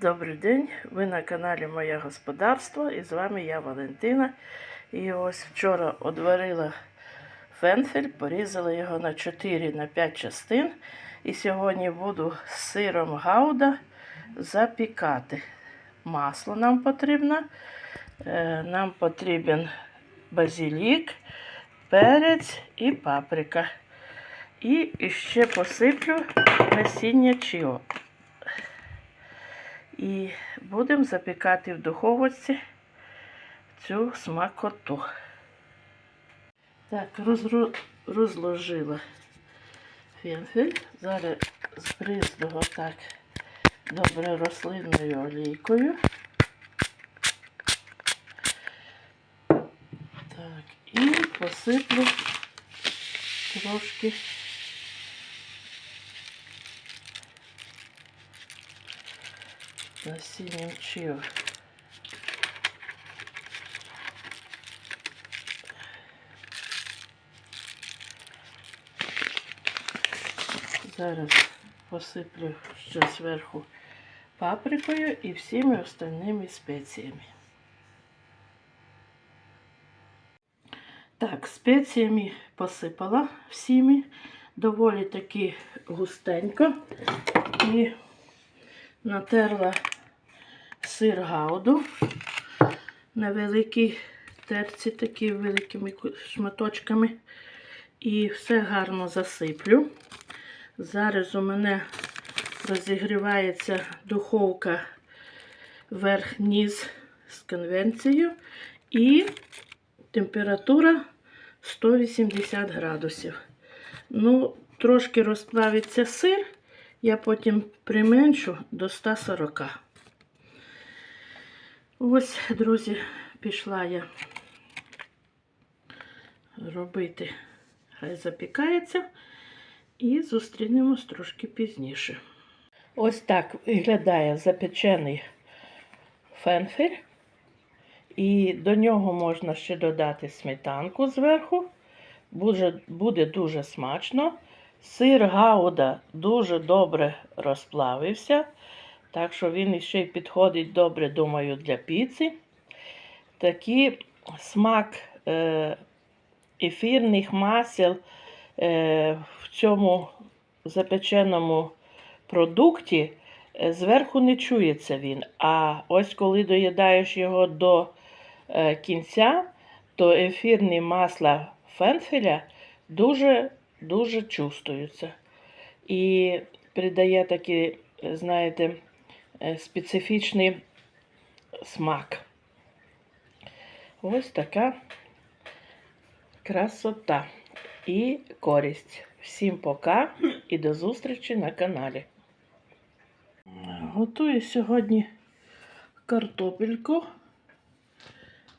Добрий день, ви на каналі Моє Господарство і з вами я Валентина. І ось вчора одварила фенфель, порізала його на 4 на 5 частин. І сьогодні буду з сиром гауда запікати. Масло нам потрібно. Е, Нам потрібен базилік, перець і паприка. І ще посиплю насіння чіо. І будемо запікати в духовці цю смакоту. Так, розру- розложила фенфель. Зараз збризну його так добре рослинною олійкою. Так, і посиплю трошки насінням чіо. Зараз посиплю ще зверху паприкою і всіми остальними спеціями. Так, спеціями посипала всіми, доволі таки густенько. І натерла сир гауду на великій терці, такі великими шматочками. І все гарно засиплю. Зараз у мене розігрівається духовка верх-низ з конвенцією і температура 180 градусів. Ну, трошки розплавиться сир, я потім применшу до 140. Ось, друзі, пішла я робити, хай запікається. І зустрінемось трошки пізніше. Ось так виглядає запечений фенфель. І до нього можна ще додати сметанку зверху. Буде, буде дуже смачно. Сир гауда дуже добре розплавився. Так що він ще й підходить добре, думаю, для піци. Такий смак е, ефірних масел е, в цьому запеченому продукті е, зверху не чується він. А ось коли доїдаєш його до кінця, то ефірні масла фенфеля дуже дуже чувствуються. І придає такий, е, знаєте, специфічний смак. Ось така красота і користь. Всім пока і до зустрічі на каналі. Готую сьогодні картопельку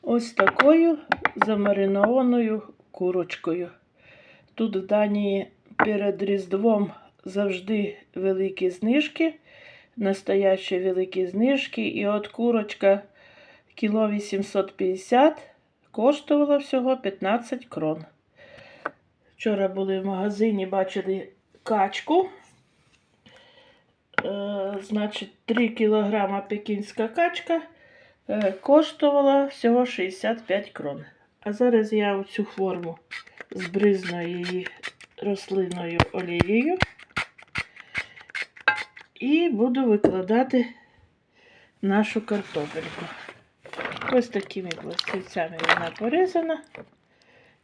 ось такою замаринованою курочкою. Тут в Данії перед Різдвом завжди великі знижки, настоящі великі знижки. І от курочка кіло 850 коштувала всього 15 крон. Вчора були в магазині, бачили качку. Е, значить, 3 кілограма пекінська качка е, коштувала всього 65 крон. А зараз я у цю форму збризну її рослинною олією і буду викладати нашу картопельку. Ось такими пластівцями вона порізана.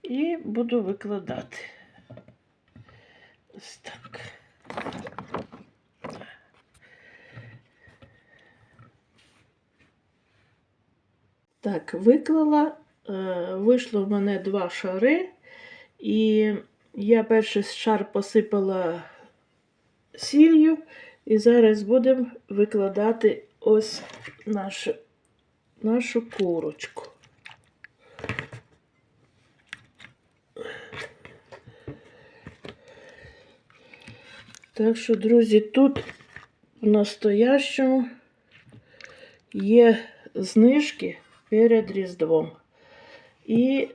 І буду викладати. Ось так. Так, виклала, е, вийшло в мене два шари, і я перший шар посипала сіллю, і зараз будемо викладати ось нашу, нашу курочку. Так що, друзі, тут в настоящому є знижки перед Різдвом. І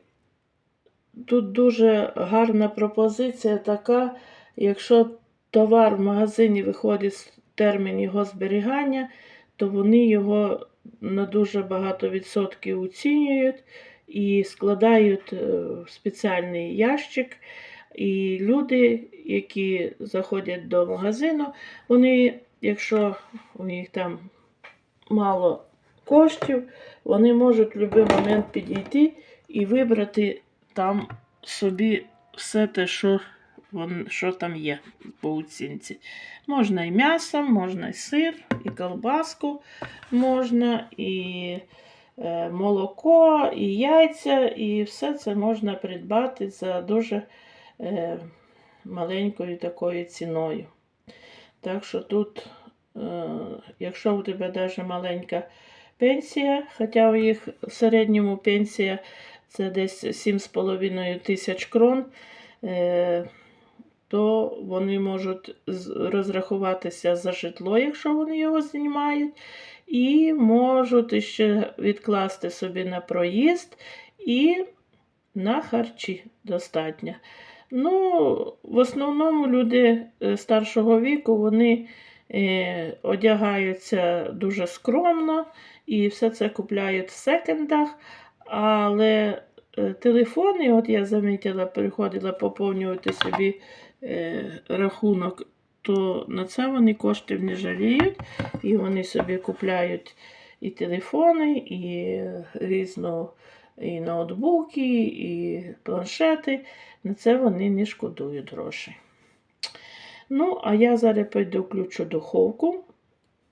тут дуже гарна пропозиція така, якщо товар в магазині виходить з термін його зберігання, то вони його на дуже багато відсотків оцінюють і складають е, в спеціальний ящик. І люди, які заходять до магазину, вони, якщо у них там мало коштів, вони можуть в будь-який момент підійти і вибрати там собі все те, що, вон, що там є по оцінці. Можна і м'ясо, можна і сир, і колбаску, можна, і е, молоко, і яйця, і все це можна придбати за дуже е, маленькою такою ціною. Так що тут, е, якщо у тебе навіть маленька пенсія, хоча у їх в середньому пенсія це десь 7,5 тисяч крон, е, то вони можуть розрахуватися за житло, якщо вони його знімають, і можуть ще відкласти собі на проїзд і на харчі достатньо. Ну, в основному люди е, старшого віку вони е, одягаються дуже скромно і все це купляють в секондах. Але е, телефони, от я замітила, приходила поповнювати собі рахунок, то на це вони коштів не жаліють, і вони собі купляють і телефони, і різну, і ноутбуки, і планшети. На це вони не шкодують грошей. Ну, а я зараз пойду включу духовку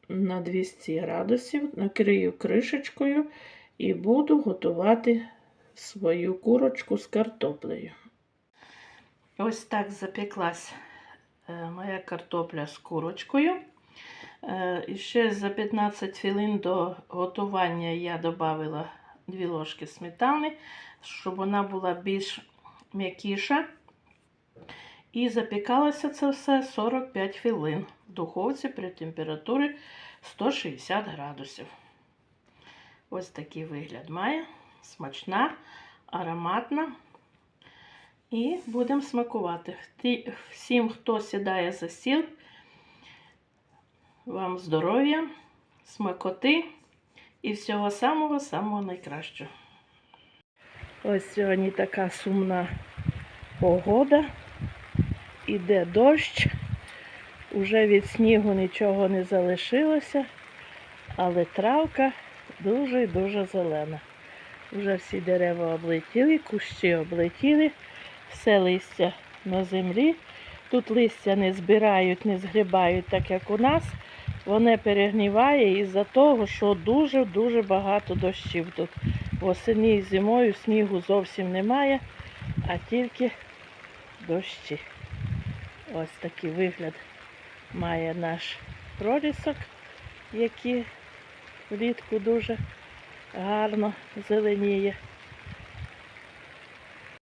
на 200 градусів, накрию кришечкою і буду готувати свою курочку з картоплею. Ось так запеклась е, моя картопля з курочкою. Е, І ще за 15 хвилин до готування я додала 2 ложки сметани, щоб вона була більш м'якіша. І запікалося це все 45 хвилин в духовці при температурі 160 градусів. Ось такий вигляд має. Смачна, ароматна. І будемо смакувати. Всім, хто сідає за стіл, вам здоров'я, смакоти і всього самого-самого найкращого. Ось сьогодні така сумна погода. Іде дощ. Уже від снігу нічого не залишилося, але травка дуже і дуже зелена. Вже всі дерева облетіли, кущі облетіли, все листя на землі. Тут листя не збирають, не згрібають, так як у нас. Воно перегніває із-за того, що дуже-дуже багато дощів тут. Восені і зимою снігу зовсім немає, а тільки дощі. Ось такий вигляд має наш пролісок, який влітку дуже гарно зеленіє.